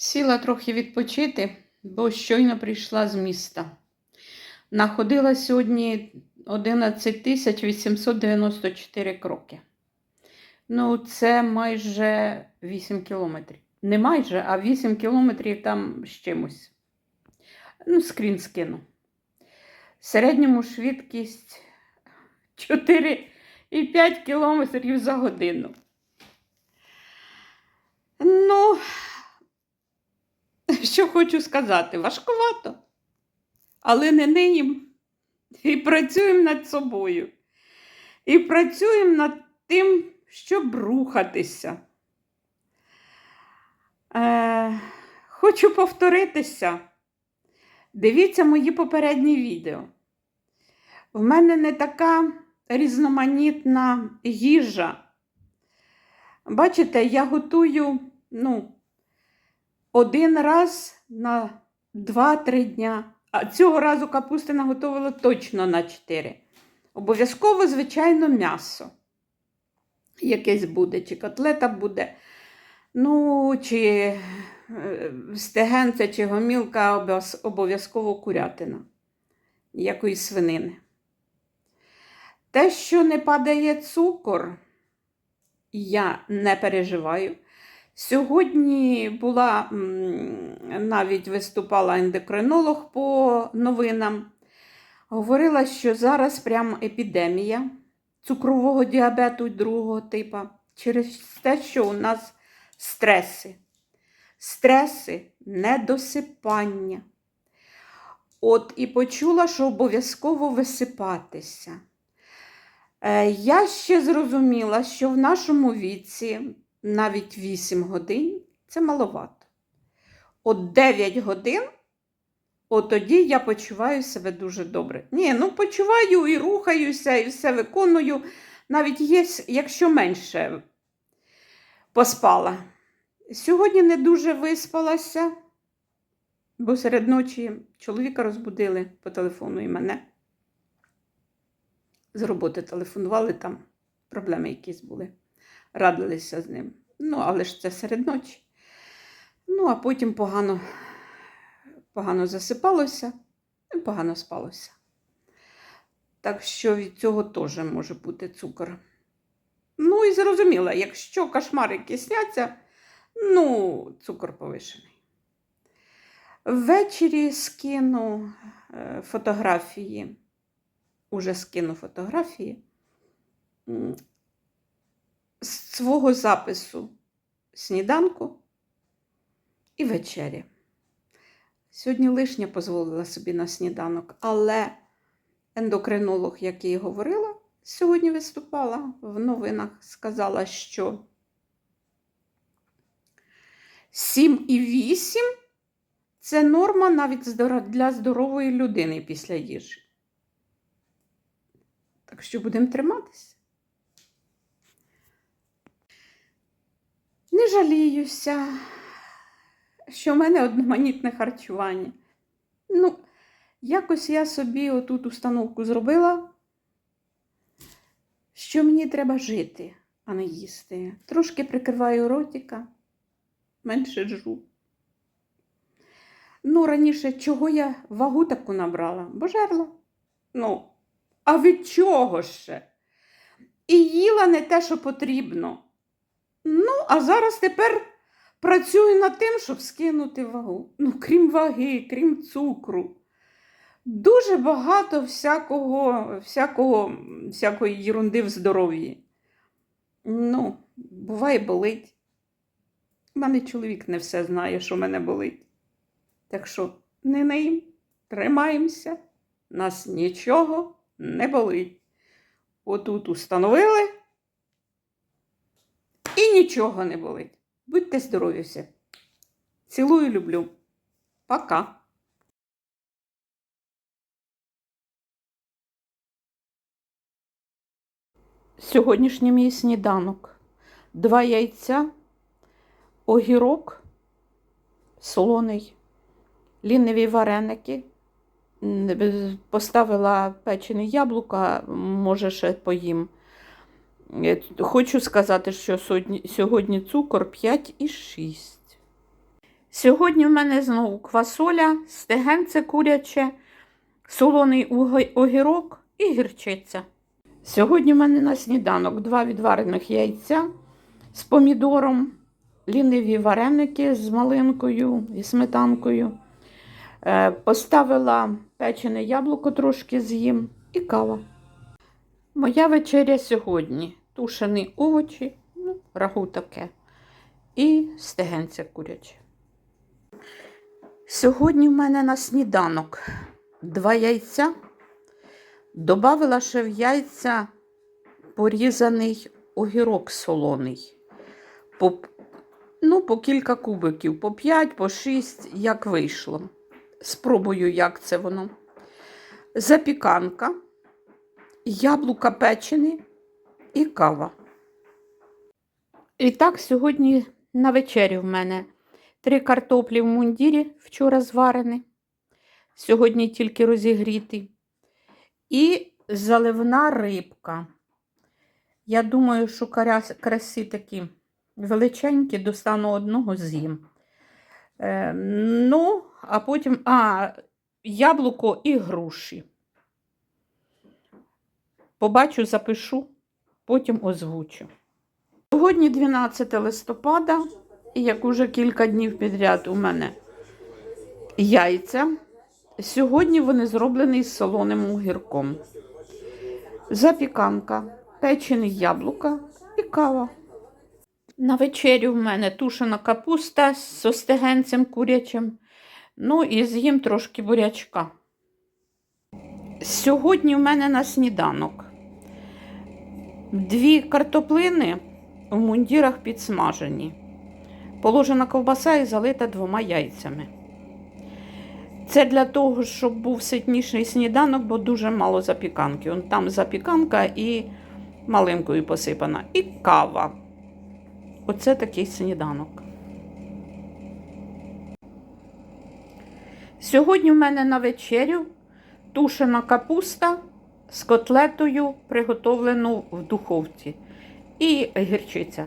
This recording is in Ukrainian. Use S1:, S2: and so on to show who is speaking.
S1: Сіла трохи відпочити, бо щойно прийшла з міста. Находила сьогодні 11 тисяч 894 кроки. Ну, це майже 8 кілометрів. Не майже, а 8 кілометрів там з чимось. Ну, скрін скину. Середньому швидкість 4,5 кілометрів за годину. Ну, що хочу сказати, важкувато, але не ниємо. І працюємо над собою. І працюємо над тим, щоб рухатися. Е, хочу повторитися. Дивіться мої попередні відео. В мене не така різноманітна їжа. Бачите, я готую ну, один раз на 2-3 дня. А цього разу капусти наготовила точно на 4. Обов'язково, звичайно, м'ясо. Якесь буде, чи котлета буде. Ну, чи е, стегенця, чи гомілка, обов'язково курятина. Ніякої свинини. Те, що не падає цукор, я не переживаю. Сьогодні була навіть виступала ендокринолог по новинам. Говорила, що зараз прям епідемія цукрового діабету другого типу через те, що у нас стреси. Стреси, недосипання. От і почула, що обов'язково висипатися. Е, Я ще зрозуміла, що в нашому віці навіть 8 годин це маловато. От 9 годин, от тоді я почуваю себе дуже добре. Ні, ну почуваю і рухаюся, і все виконую, навіть є, якщо менше поспала. Сьогодні не дуже виспалася, бо серед ночі чоловіка розбудили по телефону і мене. З роботи телефонували, там проблеми якісь були. Радилися з ним. Ну, але ж це серед ночі. Ну, а потім погано, погано засипалося і погано спалося. Так що від цього теж може бути цукор. Ну і зрозуміло, якщо кошмарики сняться, ну, цукор повишений. Ввечері скину е, фотографії, уже скину фотографії свого запису сніданку і вечері. Сьогодні лишня дозволила собі на сніданок, але ендокринолог, як я і говорила, сьогодні виступала в новинах, сказала, що 7 і 8 це норма навіть для здорової людини після їжі. Так що будемо триматися. Не жаліюся, що в мене одноманітне харчування. Ну, якось я собі отут установку зробила, що мені треба жити, а не їсти. Трошки прикриваю ротика, менше жру. Ну, раніше чого я вагу таку набрала? Бо жерла. Ну, а від чого ще? І їла не те, що потрібно. Ну, а зараз тепер працюю над тим, щоб скинути вагу. Ну, крім ваги, крім цукру. Дуже багато всякого, всякого, всякої єрунди в здоров'ї. Ну, буває, болить. У мене чоловік не все знає, що мене болить. Так що не ним, тримаємося, нас нічого не болить. Отут установили нічого не болить. Будьте здорові всі. Цілую, люблю. Пока. Сьогоднішній мій сніданок. Два яйця, огірок, солоний, ліниві вареники. Е, Поставила печене яблука, може ще поїм. Хочу сказати, що сьогодні, сьогодні цукор 5,6. Сьогодні в мене знову квасоля, стегенце куряче, солоний огірок і гірчиця. Сьогодні в мене на сніданок два відварених яйця з помідором, ліниві вареники з малинкою і сметанкою. Е, Поставила печене яблуко трошки з'їм і кава. Моя вечеря сьогодні тушені овочі, ну, рагу таке, і стегенця куряче. Сьогодні в мене на сніданок два яйця. Добавила ще в яйця порізаний огірок солоний. По, ну, по кілька кубиків, по 5, по 6, як вийшло. Спробую, як це воно. Запіканка, яблука печені і кава. І так, сьогодні на вечерю в мене три картоплі в мундірі вчора зварені. Сьогодні тільки розігріті. І заливна рибка. Я думаю, що краси такі величенькі, достану одного з'їм. Е, ну, а потім а, яблуко і груші. Побачу, запишу, потім озвучу. Сьогодні 12 листопада, як уже кілька днів підряд у мене яйця. Сьогодні вони зроблені з солоним огірком. Запіканка, печені яблука і кава. На вечерю в мене тушена капуста з остегенцем курячим. Ну і з'їм трошки бурячка. Сьогодні в мене на сніданок дві картоплини в мундірах підсмажені. Положена ковбаса і залита двома яйцями. Це для того, щоб був ситніший сніданок, бо дуже мало запіканки. Он там запіканка і малинкою посипана, і кава. Оце такий сніданок. Сьогодні в мене на вечерю тушена капуста з котлетою, приготовлену в духовці, і гірчиця.